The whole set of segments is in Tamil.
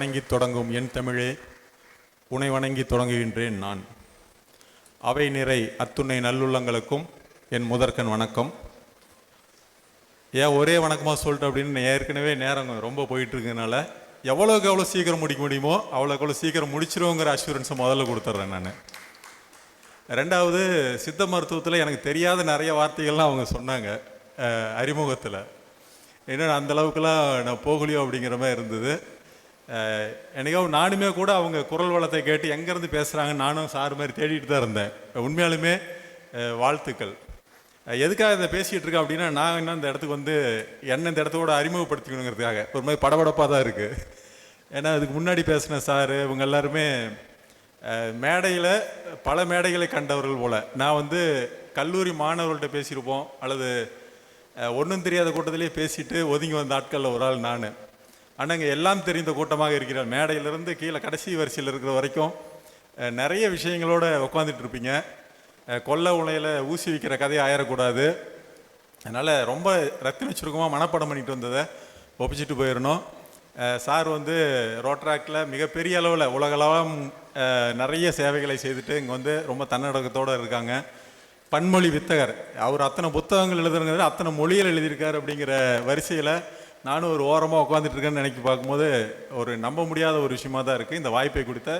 வணங்கி தொடங்கும் என் தமிழே உனை வணங்கி தொடங்குகின்றேன் நான். அவை நிறை அத்துணை நல்லுள்ளங்களுக்கும் என் முதற்கன் வணக்கம். ஏன் ஒரே வணக்கமாக சொல்லிட்டு அப்படின்னு ஏற்கனவே நேரம் ரொம்ப போயிட்டுருக்கனால எவ்வளோக்கு எவ்வளோ சீக்கிரம் முடிக்க முடியுமோ அவ்வளோக்கு எவ்வளோ சீக்கிரம் முடிச்சிருவோங்கிற அஷூரன்ஸை முதல்ல கொடுத்துட்றேன் நான். ரெண்டாவது சித்த மருத்துவத்தில் எனக்கு தெரியாத நிறைய வார்த்தைகள்லாம் அவங்க சொன்னாங்க அறிமுகத்தில். என்னென்ன அந்தளவுக்குலாம் நான் போகலையோ அப்படிங்கிற மாதிரி இருந்தது. அஹ், நானுமே கூட அவங்க குரல் வளத்தை கேட்டு எங்கேருந்து பேசுகிறாங்க நானும் சார் மாதிரி தேடிட்டு தான் இருந்தேன். உண்மையாலுமே வாழ்த்துக்கள். எதுக்காக இதை பேசிகிட்டு இருக்கேன் அப்படின்னா நான் இன்னும் இந்த இடத்துக்கு வந்து என்ன இந்த இடத்தோட அறிமுகப்படுத்திக்கணுங்கிறதுக்காக. ஒரு மாதிரி படபடப்பாக தான் இருக்குது ஏன்னா அதுக்கு முன்னாடி பேசின சார் இவங்க எல்லாருமே மேடையில் பல மேடைகளை கண்டவர்கள் போல். நான் வந்து கல்லூரி மாணவர்கள்ட்ட பேசியிருப்போம் அல்லது ஒன்றும் தெரியாத கூட்டத்திலே பேசிட்டு ஒதுங்கி வந்த ஆட்களில் ஒரு ஆள் நான். அண்ணங்க எல்லாம் தெரிந்த கூட்டமாக இருக்கிறார். மேடையிலிருந்து கீழே கடைசி வரிசையில் இருக்கிற வரைக்கும் நிறைய விஷயங்களோட உட்காந்துட்டு இருப்பீங்க. கொல்ல உலையில் ஊசி வைக்கிற கதையை ஆயிடக்கூடாது அதனால் ரொம்ப ரத்தின சுருக்கமாக மனப்பாடம் பண்ணிட்டு வந்ததை ஒப்பிச்சிட்டு போயிடணும் சார் வந்து ரோட்ராக்கில் மிகப்பெரிய அளவில் உலகளவும் நிறைய சேவைகளை செய்துட்டு இங்கே வந்து ரொம்ப தன்னடக்கத்தோடு இருக்காங்க. பன்மொழி வித்தகர். அவர் அத்தனை புத்தகங்கள் எழுதுறங்கிறது அத்தனை மொழியில் எழுதியிருக்கார் அப்படிங்கிற வரிசையில் நானும் ஒரு ஓரமாக உட்காந்துட்ருக்கேன்னு நினைக்க நினைக்கி பார்க்கும்போது ஒரு நம்ப முடியாத ஒரு விஷயமாக தான் இருக்குது இந்த வாய்ப்பை கொடுத்த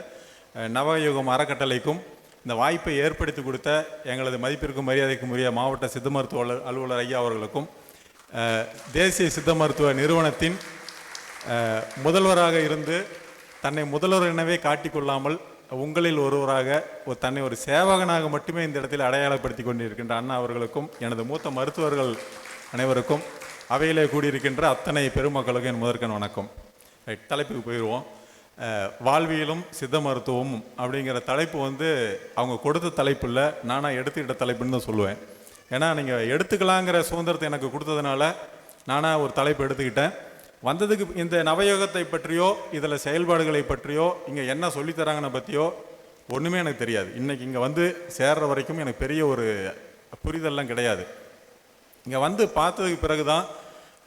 நவயுகம் அறக்கட்டளைக்கும் இந்த வாய்ப்பை ஏற்படுத்தி கொடுத்த எங்களது மதிப்பிற்கும் மரியாதைக்கும் உரிய மாவட்ட சித்த மருத்துவ அலுவலர் ஐயா அவர்களுக்கும் தேசிய சித்த மருத்துவ நிறுவனத்தின் முதல்வராக இருந்து தன்னை முதல்வர் எனவே காட்டிக்கொள்ளாமல் உங்களில் ஒருவராக ஒரு தன்னை ஒரு சேவகனாக மட்டுமே இந்த இடத்தில் அடையாளப்படுத்தி கொண்டிருக்கின்ற அண்ணா அவர்களுக்கும் எனது மூத்த மருத்துவர்கள் அனைவருக்கும் அவையிலே கூடியிருக்கின்ற அத்தனை பெருமக்களுக்கும் என் முதற்கன் வணக்கம். ரைட் தலைப்புக்கு போயிடுவோம். வாழ்வியலும் சித்த மருத்துவமும் அப்படிங்கிற தலைப்பு வந்து அவங்க கொடுத்த தலைப்பு இல்லை. நானாக எடுத்துக்கிட்ட தலைப்புன்னு தான் சொல்லுவேன். ஏன்னா நீங்கள் எடுத்துக்கலாங்கிற சுதந்திரத்தை எனக்கு கொடுத்ததுனால நானாக ஒரு தலைப்பு எடுத்துக்கிட்டேன். வந்ததுக்கு இந்த நவயோகத்தை பற்றியோ இதில் செயல்பாடுகளை பற்றியோ இங்கே என்ன சொல்லித்தராங்கன்னு பற்றியோ ஒன்றுமே எனக்கு தெரியாது. இன்றைக்கி இங்கே வந்து சேர்ற வரைக்கும் எனக்கு பெரிய ஒரு புரிதல்லாம் கிடையாது. இங்கே வந்து பார்த்ததுக்கு பிறகு தான்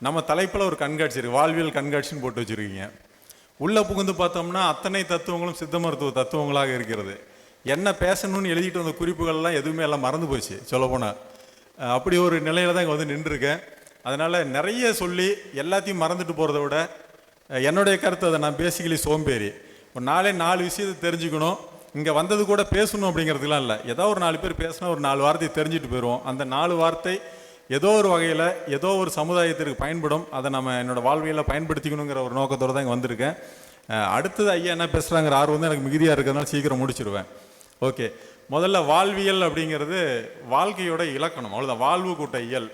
நம்ம தலைப்பில் ஒரு கண்காட்சி இருக்குது வாழ்வியல் கண்காட்சின்னு போட்டு வச்சுருக்கீங்க. உள்ளே புகுந்து பார்த்தோம்னா அத்தனை தத்துவங்களும் சித்த மருத்துவ தத்துவங்களாக இருக்கிறது. என்ன பேசணும்னு எழுதிட்டு வந்த குறிப்புகள்லாம் எதுவுமே எல்லாம் மறந்து போச்சு சொல்லப்போனால் அப்படி ஒரு நிலையில் தான் இங்கே வந்து நின்றுருக்கேன். அதனால் நிறைய சொல்லி எல்லாத்தையும் மறந்துட்டு போகிறத விட என்னுடைய கருத்து அதை நான் பேசிக்கலி சோம்பேறி. ஒரு நாளே நாலு விஷயத்தை தெரிஞ்சுக்கணும். இங்கே வந்தது கூட பேசணும் அப்படிங்கிறதுலாம் இல்லை. ஏதோ ஒரு நாலு பேர் பேசினா ஒரு நாலு வார்த்தை தெரிஞ்சுட்டு போயிடுவோம் அந்த நாலு வார்த்தை ஏதோ ஒரு வகையில் ஏதோ ஒரு சமுதாயத்திற்கு பயன்படும். அதை நம்ம என்னோடய வாழ்வியலில் பயன்படுத்திக்கணுங்கிற ஒரு நோக்கத்தோடு தான் இங்கே வந்திருக்கேன். அடுத்தது ஐயா என்ன பேசுகிறாங்கிற ஆர்வம் வந்து எனக்கு மிகுதியாக இருக்கிறதுனால சீக்கிரம் முடிச்சிருவேன். ஓகே. முதல்ல வாழ்வியல் அப்படிங்கிறது வாழ்க்கையோட இலக்கணம். அவ்வளோதான் வாழ்வு கூட்ட இயல்.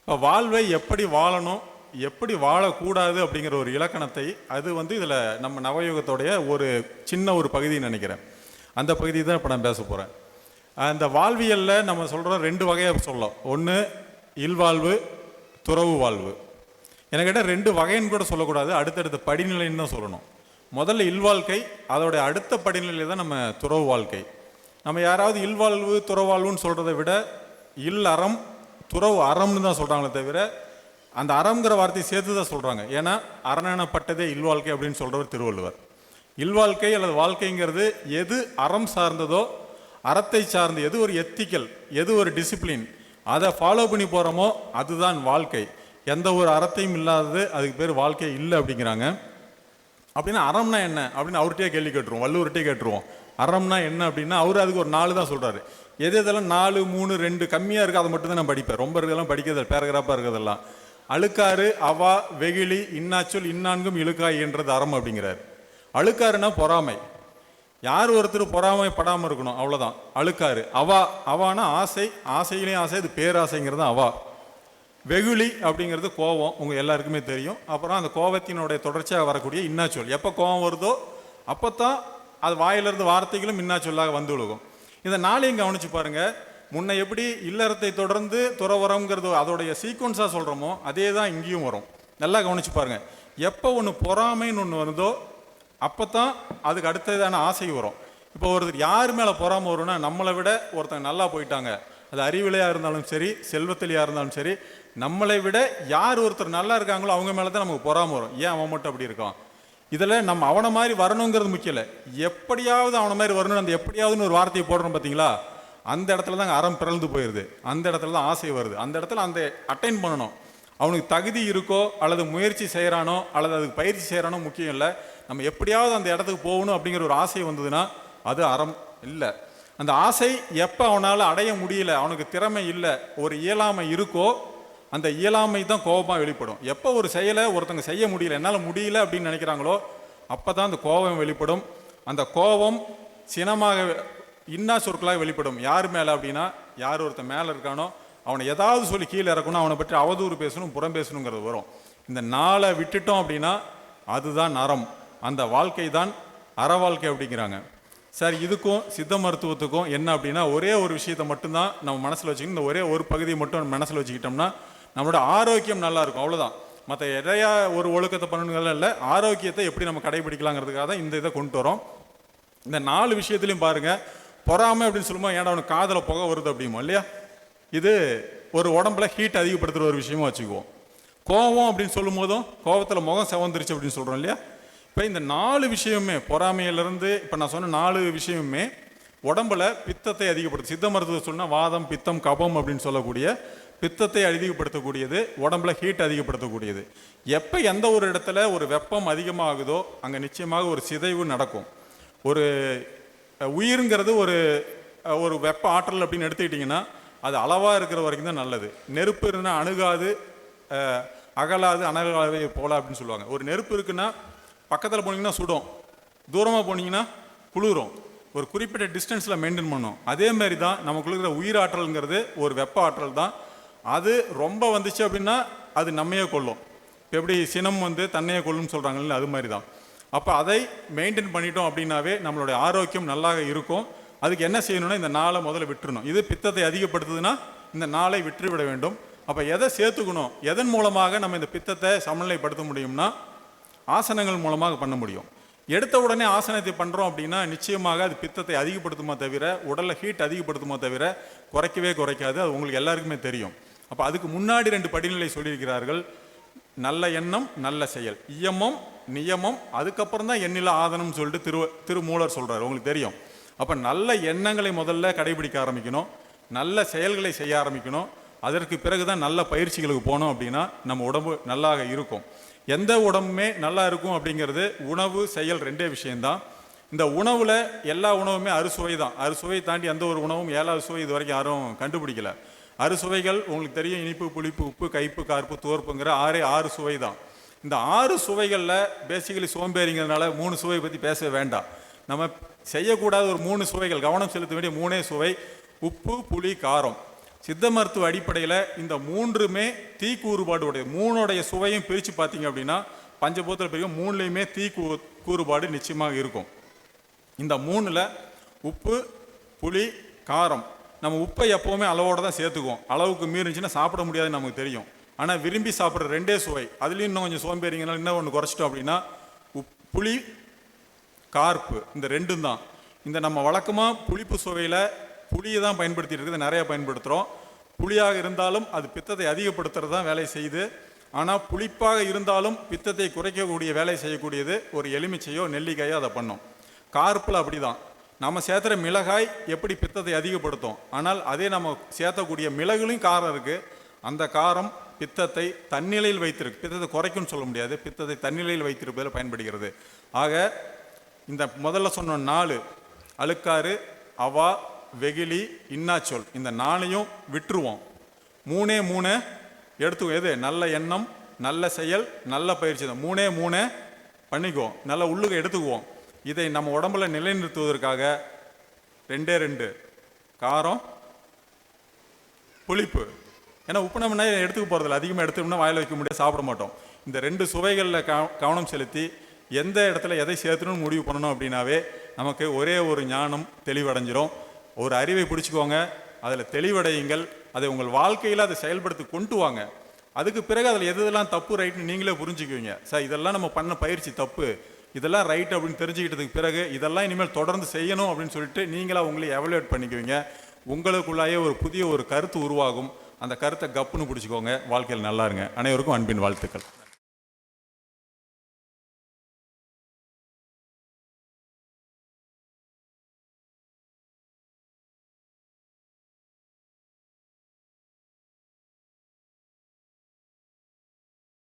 இப்போ வாழ்வை எப்படி வாழணும் எப்படி வாழக்கூடாது அப்படிங்கிற ஒரு இலக்கணத்தை அது வந்து இதில் நம்ம நவயுகத்தோடைய ஒரு சின்ன ஒரு பகுதின்னு நினைக்கிறேன். அந்த பகுதி தான் இப்போ நான் பேச போகிறேன் அந்த வாழ்வியலில் நம்ம சொல்கிறோம் ரெண்டு வகையாக சொல்லலாம். ஒன்று இல்வாழ்வு துறவு வாழ்வு. எனக்கு கேட்டால் ரெண்டு வகைன்னு கூட சொல்லக்கூடாது. அடுத்தடுத்த படிநிலைன்னு தான் சொல்லணும். முதல்ல இல்வாழ்க்கை அதோடைய அடுத்த படிநிலையில் தான் நம்ம துறவு வாழ்க்கை. நம்ம யாராவது இல்வாழ்வு துறவாழ்வுன்னு சொல்கிறத விட இல் அறம் துறவு அறம்னு தான் சொல்கிறாங்களே தவிர அந்த அறம்ங்கிற வார்த்தையை சேர்த்து தான் சொல்கிறாங்க ஏன்னா அரணப்பட்டதே இல்வாழ்க்கை அப்படின்னு சொல்கிறவர் திருவள்ளுவர். இல்வாழ்க்கை அல்லது வாழ்க்கைங்கிறது எது அறம் சார்ந்ததோ அறத்தை சார்ந்த எது ஒரு எத்திக்கல் எது ஒரு டிசிப்ளின் அதை ஃபாலோ பண்ணி போகிறோமோ அதுதான் வாழ்க்கை. எந்த ஒரு அறத்தையும் இல்லாதது அதுக்கு பேர் வாழ்க்கை இல்லை அப்படிங்கிறாங்க. அப்படின்னா அறம்னா என்ன? அப்படின்னு அவர்கிட்டயே கேள்வி கேட்டுருவோம். வள்ளுவர்கிட்டே கேட்டுருவோம். அறம்னா என்ன அப்படின்னா அவர் அதுக்கு ஒரு நாலு தான் சொல்கிறாரு எது எதெல்லாம் நாலு மூணு ரெண்டு கம்மியாக இருக்குது அதை மட்டும் தான் நான் படிப்பேன். ரொம்ப இதெல்லாம் படிக்கிறது பேராகிராஃபாக இருக்கிறதெல்லாம் அழுக்காறு அவா வெகிழி இன்னாச்சொல் இன்னான்கும் இழுக்காய் என்றது அறம் அப்படிங்கிறார். அழுக்காருன்னா பொறாமை. யார் ஒருத்தர் பொறாமைப்படாமல் இருக்கணும் அவ்வளோதான் அழுக்காரு. அவா அவானா ஆசை ஆசையிலையும் ஆசை இது பேராசைங்கிறது அவா. வெகுளி அப்படிங்கிறது கோபம் உங்கள் எல்லாருக்குமே தெரியும். அப்புறம் அந்த கோபத்தினுடைய தொடர்ச்சியாக வரக்கூடிய இன்னாச்சொல். எப்போ கோபம் வருதோ அப்போ தான் அது வாயிலிருந்து வார்த்தைகளும் இன்னாச்சொல்லாக வந்து விழுகும். இந்த நாளையும் கவனிச்சு பாருங்கள் முன்ன எப்படி இல்லறத்தை தொடர்ந்து துறவரம்ங்கிறது அதோடைய சீக்வன்ஸாக சொல்கிறோமோ அதே தான் இங்கேயும் வரும். நல்லா கவனிச்சு பாருங்கள் எப்போ ஒன்று பொறாமைன்னு ஒன்று வருதோ அப்போ தான் அதுக்கு அடுத்ததான ஆசை வரும். இப்போ ஒருத்தர் யார் மேலே பொறாமல் வரும்னா நம்மளை விட ஒருத்தங்க நல்லா போயிட்டாங்க. அது அறிவிலையாக இருந்தாலும் சரி செல்வத்திலையாக இருந்தாலும் சரி நம்மளை விட யார் ஒருத்தர் நல்லா இருக்காங்களோ அவங்க மேலே தான் நமக்கு பொறாமல் வரும். ஏன் அவன் மட்டும் அப்படி இருக்கான்? இதில் நம்ம அவனை மாதிரி வரணுங்கிறது முக்கியம் இல்லை. எப்படியாவது அவனை மாதிரி வரணும் அந்த எப்படியாவதுன்னு ஒரு வார்த்தையை போடுறோம் பார்த்தீங்களா அந்த இடத்துல தான் அறம் பிறந்து போயிடுது அந்த இடத்துல தான் ஆசை வருது. அந்த இடத்துல அந்த அட்டைன் பண்ணணும். அவனுக்கு தகுதி இருக்கோ அல்லது முயற்சி செய்கிறானோ அல்லது அதுக்கு பயிற்சி செய்கிறானோ முக்கியம் இல்லை. நம்ம எப்படியாவது அந்த இடத்துக்கு போகணும் அப்படிங்கிற ஒரு ஆசை வந்ததுன்னா அது அறம் இல்லை. அந்த ஆசை எப்போ அவனால் அடைய முடியல அவனுக்கு திறமை இல்லை ஒரு இயலாமை இருக்கோ அந்த இயலாமை தான் கோபமாக வெளிப்படும். எப்போ ஒரு செயலை ஒருத்தங்க செய்ய முடியல என்னால் முடியல அப்படின்னு நினைக்கிறாங்களோ அப்போ தான் அந்த கோபம் வெளிப்படும். அந்த கோபம் சினமாக இன்னா சொற்களாக வெளிப்படும். யார் மேலே அப்படின்னா யார் ஒருத்தன் மேலே இருக்கானோ அவனை ஏதாவது சொல்லி கீழே இறக்கணும் அவனை பற்றி அவதூறு பேசணும் புறம் பேசணுங்கிறது வரும். இந்த நாளை விட்டுட்டோம் அப்படின்னா அதுதான் அறம் அந்த வாழ்க்கை தான் அற வாழ்க்கை அப்படிங்கிறாங்க. சார் இதுக்கும் சித்த மருத்துவத்துக்கும் என்ன அப்படின்னா ஒரே ஒரு விஷயத்தை மட்டும்தான் நம்ம மனசில் வச்சுக்கணும் இந்த ஒரே ஒரு பகுதியை மட்டும் மனசில் வச்சுக்கிட்டோம்னா நம்மளோட ஆரோக்கியம் நல்லாயிருக்கும் அவ்வளோதான் மற்ற எதையா ஒரு ஒழுக்கத்தை பண்ணணுங்கிறது இல்லை ஆரோக்கியத்தை எப்படி நம்ம கடைபிடிக்கலாங்கிறதுக்காக தான் இந்த இதை கொண்டு வரோம். இந்த நாலு விஷயத்துலையும் பாருங்கள் பொறாமை அப்படின்னு சொல்லும்போது ஏன்டா அவனுக்கு காதில் புகை வருது அப்படிமோ இல்லையா? இது ஒரு உடம்புல ஹீட் அதிகப்படுத்துகிற ஒரு விஷயமா வச்சுக்குவோம். கோபம் அப்படின்னு சொல்லும் போதும் கோபத்தில் முகம் செவந்துருச்சு அப்படின்னு சொல்கிறோம் இல்லையா? இப்போ இந்த நாலு விஷயமுமே பொறாமையிலேருந்து இப்போ நான் சொன்ன நாலு விஷயமுமே உடம்புல பித்தத்தை அதிகப்படுத்து சித்த மருத்துவம் சொன்னால் வாதம் பித்தம் கபம் அப்படின்னு சொல்லக்கூடிய பித்தத்தை அதிகப்படுத்தக்கூடியது உடம்புல ஹீட் அதிகப்படுத்தக்கூடியது. எப்போ எந்த ஒரு இடத்துல ஒரு வெப்பம் அதிகமாகுதோ அங்கே நிச்சயமாக ஒரு சிதைவு நடக்கும். ஒரு உயிருங்கிறது ஒரு ஒரு வெப்ப ஆற்றல் அப்படின்னு எடுத்துக்கிட்டிங்கன்னா அது அளவாக இருக்கிற வரைக்கும் தான் நல்லது. நெருப்பு இருந்தால் அணுகாது அகலாது அனகாது போல அப்படின்னு சொல்லுவாங்க. ஒரு நெருப்பு இருக்குன்னா பக்கத்தில் போனீங்கன்னா சுடும். தூரமாக போனீங்கன்னா குளிரும். ஒரு குறிப்பிட்ட டிஸ்டன்ஸில் மெயின்டைன் பண்ணும். அதே மாதிரி தான் நமக்குள்ள இருக்கிற உயிராற்றல்ங்கிறது ஒரு வெப்ப ஆற்றல் தான். அது ரொம்ப வந்துச்சு அப்படின்னா அது நம்மையே கொள்ளும் இப்போ எப்படி சினம் வந்து தன்னையே கொள்ளும்னு சொல்கிறாங்கல்ல அது மாதிரி தான். அப்போ அதை மெயின்டைன் பண்ணிட்டோம் அப்படின்னாவே நம்மளுடைய ஆரோக்கியம் நல்லா இருக்கும். அதுக்கு என்ன செய்யணும்னா இந்த நாளை முதல்ல விட்டுறணும். இது பித்தத்தை அதிகப்படுத்துதுன்னா இந்த நாளை விட்டுவிட வேண்டும். அப்போ எதை சேர்த்துக்கணும்? எதன் மூலமாக நம்ம இந்த பித்தத்தை சமநிலைப்படுத்த முடியும்னா ஆசனங்கள் மூலமாக பண்ண முடியும். எடுத்த உடனே ஆசனத்தை பண்ணுறோம் அப்படின்னா நிச்சயமாக அது பித்தத்தை அதிகப்படுத்துமா தவிர உடலில் ஹீட் அதிகப்படுத்துமா தவிர குறைக்கவே குறைக்காது. அது உங்களுக்கு எல்லாருக்குமே தெரியும். அப்போ அதுக்கு முன்னாடி ரெண்டு படிநிலை சொல்லியிருக்கிறார்கள். நல்ல எண்ணம் நல்ல செயல். இயமம் நியமம் அதுக்கப்புறம் தான் எண்ணில ஆதனம் சொல்லிட்டு திரு திருமூலர் சொல்கிறார் உங்களுக்கு தெரியும். அப்போ நல்ல எண்ணங்களை முதல்ல கடைபிடிக்க ஆரம்பிக்கணும். நல்ல செயல்களை செய்ய ஆரம்பிக்கணும். அதற்கு பிறகு தான் நல்ல பயிற்சிகளுக்கு போனோம் அப்படின்னா நம்ம உடம்பு நல்லாக இருக்கும். எந்த உடம்புமே நல்லா இருக்கும் அப்படிங்கிறது உணவு செயல் ரெண்டே விஷயந்தான் இந்த உணவில் எல்லா உணவுமே அறுசுவை தான் அறுசுவை தாண்டி எந்த ஒரு உணவும் ஏழாவது சுவை இது வரைக்கும் யாரும் கண்டுபிடிக்கல. அறுசுவைகள் உங்களுக்கு தெரியும் இனிப்பு புளிப்பு உப்பு கைப்பு கார்ப்பு துவர்ப்புங்கிற ஆறே ஆறு சுவை தான் இந்த ஆறு சுவைகளில் பேசிக்கலி சோம்பேறிங்கிறதுனால மூணு சுவை பற்றி பேச வேண்டாம். நம்ம செய்யக்கூடாத ஒரு மூணு சுவைகள். கவனம் செலுத்த வேண்டிய மூணே சுவை. உப்பு புளி காரம். சித்த மருத்துவ அடிப்படையில் இந்த மூன்றுமே தீ கூறுபாடு உடைய மூணுடைய சுவையும் பிரித்து பார்த்தீங்க அப்படின்னா பஞ்சபூத்தில் பிரிக்கும் மூணுலேயுமே தீ கூ கூறுபாடு நிச்சயமாக இருக்கும். இந்த மூணில் உப்பு புளி காரம் நம்ம உப்பை எப்போவுமே அளவோட தான் சேர்த்துக்குவோம். அளவுக்கு மீறிச்சுன்னா சாப்பிட முடியாதுன்னு நமக்கு தெரியும். ஆனால் விரும்பி சாப்பிட்ற ரெண்டே சுவை. அதுலேயும் இன்னும் கொஞ்சம் சோம்பேறிங்கனால இன்னும் ஒன்று குறைச்சிட்டோம் அப்படின்னா உப் புளி கார்ப்பு இந்த ரெண்டும் தான். இந்த நம்ம வழக்கமாக புளிப்பு சுவையில் புளியை தான் பயன்படுத்திட்டு இருக்குது நிறையா பயன்படுத்துகிறோம் புளியாக இருந்தாலும் அது பித்தத்தை அதிகப்படுத்துறது தான் வேலை செய்யுது. ஆனால் புளிப்பாக இருந்தாலும் பித்தத்தை குறைக்கக்கூடிய வேலை செய்யக்கூடியது ஒரு எலுமிச்சையோ நெல்லிக்காயோ அதை பண்ணும். கார்ப்பில் அப்படி தான் நம்ம சேர்த்துற மிளகாய் எப்படி பித்தத்தை அதிகப்படுத்தும்? ஆனால் அதே நம்ம சேர்த்தக்கூடிய மிளகுலையும் காரம் இருக்குது அந்த காரம் பித்தத்தை தன்னிலையில் வைத்திருக்கு பித்தத்தை குறைக்கும்னு சொல்ல முடியாது. பித்தத்தை தன்னிலையில் வைத்திருப்பதில் பயன்படுகிறது. ஆக இந்த முதல்ல சொன்ன நாலு அழுக்காறு அவா வெகிலி இன்னாச்சொல். இந்த நாளையும் விட்டுருவோம். மூணே மூணு எடுத்துக்கோ. எது? நல்ல எண்ணம் நல்ல செயல் நல்ல பயிற்சி. தான் மூணே மூணு பண்ணிக்குவோம் நல்ல உள்ளுக எடுத்துக்குவோம். இதை நம்ம உடம்புல நிலைநிறுத்துவதற்காக ரெண்டே ரெண்டு. காரம் புளிப்பு. ஏன்னா உப்பு நம்ம எடுத்துக்க போகிறதில்ல அதிகமாக எடுத்துக்கணும்னா வாயில் வைக்க முடியாது சாப்பிட மாட்டோம். இந்த ரெண்டு சுவைகளில் கவ- கவனம் செலுத்தி எந்த இடத்துல எதை சேர்த்துணும்னு முடிவு பண்ணணும் அப்படின்னாவே நமக்கு ஒரே ஒரு ஞானம் தெளிவடைஞ்சிரும். ஒரு அறிவை பிடிச்சிக்கோங்க அதில் தெளிவடையுங்கள் அதை உங்கள் வாழ்க்கையில் அதை செயல்படுத்தி கொண்டு வாங்க. அதுக்கு பிறகு அதில் எது தப்பு ரைட்னு நீங்களே புரிஞ்சுக்குவீங்க. சார் இதெல்லாம் நம்ம பண்ண பயிற்சி தப்பு. இதெல்லாம் ரைட் அப்படின்னு தெரிஞ்சுக்கிட்டதுக்கு பிறகு இதெல்லாம் இனிமேல் தொடர்ந்து செய்யணும் அப்படின்னு சொல்லிட்டு நீங்களாக உங்களை எவலுவேட் பண்ணிக்குவீங்க. உங்களுக்குள்ளாயே ஒரு புதிய ஒரு கருத்து உருவாகும். அந்த கருத்தை கப்புன்னு பிடிச்சிக்கோங்க. வாழ்க்கையில் நல்லா இருங்க. அனைவருக்கும் அன்பின் வாழ்த்துக்கள்.